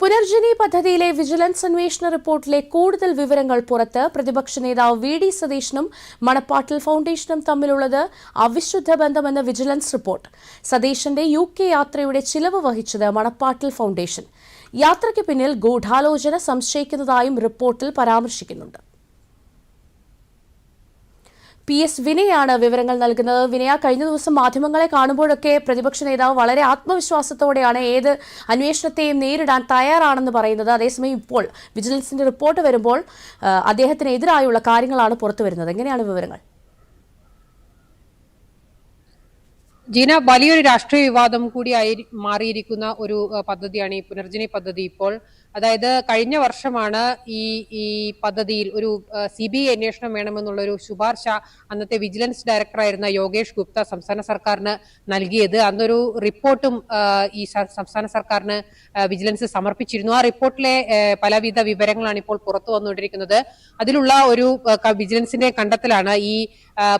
പുനർജനി പദ്ധതിയിലെ വിജിലൻസ് അന്വേഷണ റിപ്പോർട്ടിലെ കൂടുതൽ വിവരങ്ങൾ പുറത്ത് പ്രതിപക്ഷ നേതാവ് വി ഡി സതീശനും മണപ്പാട്ടിൽ ഫൗണ്ടേഷനും തമ്മിലുള്ളത് അവിശുദ്ധ ബന്ധമെന്ന വിജിലൻസ് റിപ്പോർട്ട്. സതീശന്റെ യു കെ യാത്രയുടെ ചിലവ് വഹിച്ചത് മണപ്പാട്ടിൽ ഫൗണ്ടേഷൻ. യാത്രയ്ക്ക് പിന്നിൽ ഗൂഢാലോചന സംശയിക്കുന്നതായും റിപ്പോർട്ടിൽ പരാമർശിക്കുന്നുണ്ട്. പി എസ് വിനയാണ് വിവരങ്ങൾ നൽകുന്നത്. വിനയ കഴിഞ്ഞ ദിവസം മാധ്യമങ്ങളെ കാണുമ്പോഴൊക്കെ പ്രതിപക്ഷ നേതാവ് വളരെ ആത്മവിശ്വാസത്തോടെയാണ് ഏത് അന്വേഷണത്തെയും നേരിടാൻ തയ്യാറാണെന്ന് പറയുന്നത്. അതേസമയം ഇപ്പോൾ വിജിലൻസിന്റെ റിപ്പോർട്ട് വരുമ്പോൾ അദ്ദേഹത്തിനെതിരായുള്ള കാര്യങ്ങളാണ് പുറത്തു വരുന്നത്. എങ്ങനെയാണ് വിവരങ്ങൾ? ജീന വലിയൊരു രാഷ്ട്രീയ വിവാദം കൂടി ആയി മാറിയിരിക്കുന്ന ഒരു പദ്ധതിയാണ് ഈ പുനർജനി പദ്ധതി. ഇപ്പോൾ അതായത് കഴിഞ്ഞ വർഷമാണ് ഈ ഈ പദ്ധതിയിൽ ഒരു സി ബി ഐ അന്വേഷണം വേണമെന്നുള്ള ഒരു ശുപാർശ അന്നത്തെ വിജിലൻസ് ഡയറക്ടറായിരുന്ന യോഗേഷ് ഗുപ്ത സംസ്ഥാന സർക്കാരിന് നൽകിയത്. അന്നൊരു റിപ്പോർട്ടും ഈ സംസ്ഥാന സർക്കാരിന് വിജിലൻസ് സമർപ്പിച്ചിരുന്നു. ആ റിപ്പോർട്ടിലെ പലവിധ വിവരങ്ങളാണ് ഇപ്പോൾ പുറത്തു വന്നുകൊണ്ടിരിക്കുന്നത്. അതിലുള്ള ഒരു വിജിലൻസിന്റെ കണ്ടെത്തലാണ് ഈ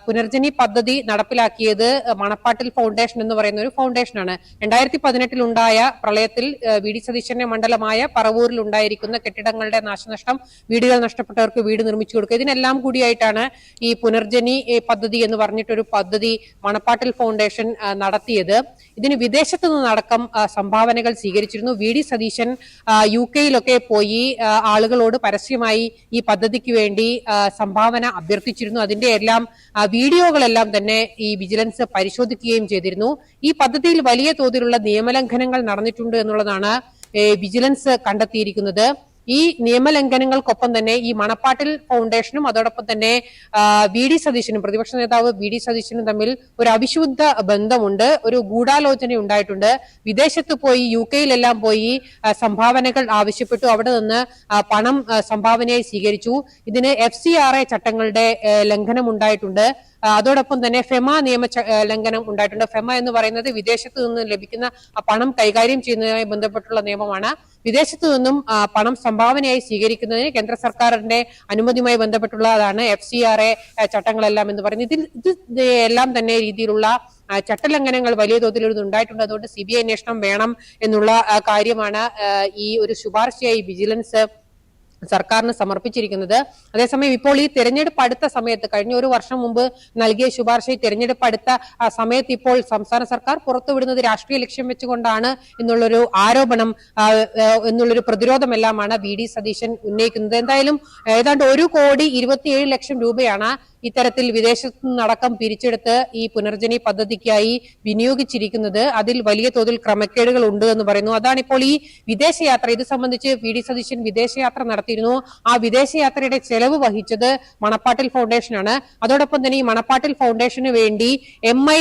പുനർജനി പദ്ധതി നടപ്പിലാക്കിയത് മണപ്പാട്ടിൽ ഫൗണ്ടേഷൻ എന്ന് പറയുന്ന ഒരു ഫൗണ്ടേഷനാണ്. രണ്ടായിരത്തി പതിനെട്ടിൽ ഉണ്ടായ പ്രളയത്തിൽ വി ഡി സതീശന്റെ മണ്ഡലമായ പറവൂരിൽ ഉണ്ടായിരിക്കുന്ന കെട്ടിടങ്ങളുടെ നാശനഷ്ടം വീടുകൾ നഷ്ടപ്പെട്ടവർക്ക് വീട് നിർമ്മിച്ചു കൊടുക്കുക ഇതിനെല്ലാം കൂടിയായിട്ടാണ് ഈ പുനർജനി പദ്ധതി എന്ന് പറഞ്ഞിട്ടൊരു പദ്ധതി മണപ്പാട്ടിൽ ഫൗണ്ടേഷൻ നടത്തിയത്. ഇതിന് വിദേശത്തു നിന്നടക്കം സംഭാവനകൾ സ്വീകരിച്ചിരുന്നു. വി. ഡി. സതീശൻ യു കെയിലൊക്കെ പോയി ആളുകളോട് പരസ്യമായി ഈ പദ്ധതിക്ക് വേണ്ടി സംഭാവന അഭ്യർത്ഥിച്ചിരുന്നു. അതിന്റെ എല്ലാം വീഡിയോകളെല്ലാം തന്നെ ഈ വിജിലൻസ് പരിശോധിക്കുകയും ചെയ്തിരുന്നു. ഈ പദ്ധതിയിൽ വലിയ തോതിലുള്ള നിയമലംഘനങ്ങൾ നടന്നിട്ടുണ്ട് എന്നുള്ളതാണ് വിജിലൻസ് കണ്ടെത്തിയിരിക്കുന്നത്. ഈ നിയമലംഘനങ്ങൾക്കൊപ്പം തന്നെ ഈ മണപ്പാട്ടിൽ ഫൗണ്ടേഷനും അതോടൊപ്പം തന്നെ വി ഡി സതീശനും പ്രതിപക്ഷ നേതാവ് വി ഡി സതീശനും തമ്മിൽ ഒരു അവിശുദ്ധ ബന്ധമുണ്ട്. ഒരു ഗൂഢാലോചന ഉണ്ടായിട്ടുണ്ട്. വിദേശത്ത് പോയി യു കെയിലെല്ലാം പോയി സംഭാവനകൾ ആവശ്യപ്പെട്ടു. അവിടെ നിന്ന് പണം സംഭാവനയായി സ്വീകരിച്ചു. ഇതിന് എഫ് സി ആർ എ ചട്ടങ്ങളുടെ ലംഘനം ഉണ്ടായിട്ടുണ്ട്. അതോടൊപ്പം തന്നെ ഫെമ നിയമ ലംഘനം ഉണ്ടായിട്ടുണ്ട്. ഫെമ എന്ന് പറയുന്നത് വിദേശത്ത് നിന്ന് ലഭിക്കുന്ന പണം കൈകാര്യം ചെയ്യുന്നതുമായി ബന്ധപ്പെട്ടുള്ള നിയമമാണ്. വിദേശത്ത് നിന്നും പണം സംഭാവനയായി സ്വീകരിക്കുന്നതിന് കേന്ദ്ര സർക്കാരിന്റെ അനുമതിയുമായി ബന്ധപ്പെട്ടുള്ളതാണ് എഫ് സി ആർ എ ചട്ടങ്ങളെല്ലാം എന്ന് പറയുന്നത്. ഇതിൽ ഇത് എല്ലാം തന്നെ രീതിയിലുള്ള ചട്ടലംഘനങ്ങൾ വലിയ തോതിൽ ഉണ്ടായിട്ടുണ്ട്. അതുകൊണ്ട് സി ബി ഐ അന്വേഷണം വേണം എന്നുള്ള കാര്യമാണ് ഈ ഒരു ശുപാർശയായി വിജിലൻസ് സർക്കാരിന് സമർപ്പിച്ചിരിക്കുന്നത്. അതേസമയം ഇപ്പോൾ ഈ തെരഞ്ഞെടുപ്പ് അടുത്ത സമയത്ത് കഴിഞ്ഞ ഒരു വർഷം മുമ്പ് നൽകിയ ശുപാർശ ഈ തെരഞ്ഞെടുപ്പ് അടുത്ത സമയത്ത് ഇപ്പോൾ സംസ്ഥാന സർക്കാർ പുറത്തുവിടുന്നത് രാഷ്ട്രീയ ലക്ഷ്യം വെച്ചുകൊണ്ടാണ് എന്നുള്ളൊരു ആരോപണം എന്നുള്ളൊരു പ്രതിരോധമെല്ലാമാണ് വി ഡി സതീശൻ ഉന്നയിക്കുന്നത്. എന്തായാലും ഏതാണ്ട് ഒരു കോടി ഇരുപത്തിയേഴ് ലക്ഷം രൂപയാണ് ഇത്തരത്തിൽ വിദേശത്തു നിന്നടക്കം പിരിച്ചെടുത്ത് ഈ പുനർജനി പദ്ധതിക്കായി വിനിയോഗിച്ചിരിക്കുന്നത് അതിൽ വലിയ തോതിൽ ക്രമക്കേടുകൾ ഉണ്ട് എന്ന് പറയുന്നു. അതാണ് ഇപ്പോൾ ഈ വിദേശയാത്ര. ഇത് സംബന്ധിച്ച് വി ഡി സതീശൻ വിദേശയാത്ര നടത്തിയിരുന്നു. ആ വിദേശയാത്രയുടെ ചെലവ് വഹിച്ചത് മണപ്പാട്ടിൽ ഫൗണ്ടേഷനാണ്. അതോടൊപ്പം തന്നെ ഈ മണപ്പാട്ടിൽ ഫൗണ്ടേഷന് വേണ്ടി എം ഐ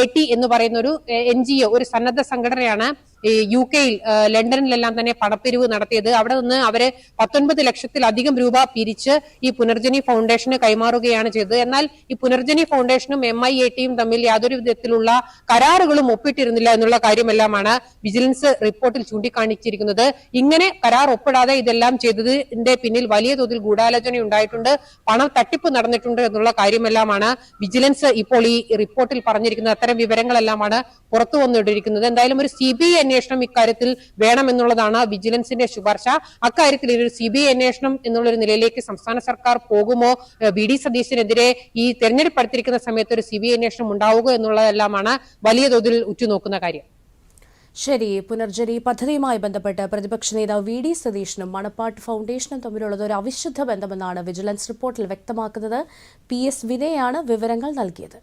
എ ടി എന്ന് പറയുന്ന ഒരു എൻ ജി ഒ ഒരു സന്നദ്ധ സംഘടനയാണ് ഈ യു കെയിൽ ലണ്ടനിലെല്ലാം തന്നെ പണപ്പിരിവ് നടത്തിയത്. അവിടെ നിന്ന് അവർ പത്തൊൻപത് ലക്ഷത്തിലധികം രൂപ പിരിച്ച് ഈ പുനർജനി ഫൗണ്ടേഷന് കൈമാറുകയാണ് ചെയ്തത്. എന്നാൽ ഈ പുനർജനി ഫൗണ്ടേഷനും എം ഐ എ ടിയും തമ്മിൽ യാതൊരു വിധത്തിലുള്ള കരാറുകളും ഒപ്പിട്ടിരുന്നില്ല എന്നുള്ള കാര്യമെല്ലാമാണ് വിജിലൻസ് റിപ്പോർട്ടിൽ ചൂണ്ടിക്കാണിച്ചിരിക്കുന്നത്. ഇങ്ങനെ കരാർ ഒപ്പിടാതെ ഇതെല്ലാം ചെയ്തതിന്റെ പിന്നിൽ വലിയ തോതിൽ ഗൂഢാലോചന ഉണ്ടായിട്ടുണ്ട്. പണം തട്ടിപ്പ് നടന്നിട്ടുണ്ട് എന്നുള്ള കാര്യമെല്ലാമാണ് വിജിലൻസ് ഇപ്പോൾ ഈ റിപ്പോർട്ടിൽ പറഞ്ഞിരിക്കുന്നത്. അത്തരം വിവരങ്ങളെല്ലാമാണ് പുറത്തു വന്നിട്ടിരിക്കുന്നത് എന്തായാലും ഒരു സി ബി അന്വേഷണം ഇക്കാര്യത്തിൽ വേണമെന്നുള്ളതാണ് വിജിലൻസിന്റെ ശുപാർശ. അക്കാര്യത്തിൽ ഒരു സി ബി ഐ അന്വേഷണം എന്നുള്ളൊരു നിലയിലേക്ക് സംസ്ഥാന സർക്കാർ പോകുമോ? ബി ഡി സതീശനെതിരെ ഈ തെരഞ്ഞെടുപ്പ് അടുത്തിരിക്കുന്ന സമയത്ത് ഒരു സി ബി ഐ അന്വേഷണം ഉണ്ടാവുക എന്നുള്ളതെല്ലാമാണ് വലിയ തോതിൽ ഉറ്റുനോക്കുന്ന കാര്യം. ശരി പുനർജനി പദ്ധതിയുമായി ബന്ധപ്പെട്ട് പ്രതിപക്ഷ നേതാവ് വി ഡി സതീഷിനും മണപ്പാട്ട് ഫൗണ്ടേഷനും തമ്മിലുള്ളത് ഒരു അവിശുദ്ധ ബന്ധമെന്നാണ് വിജിലൻസ് റിപ്പോർട്ടിൽ വ്യക്തമാക്കുന്നത്. പി എസ് വിനയാണ് വിവരങ്ങൾ നൽകിയത്.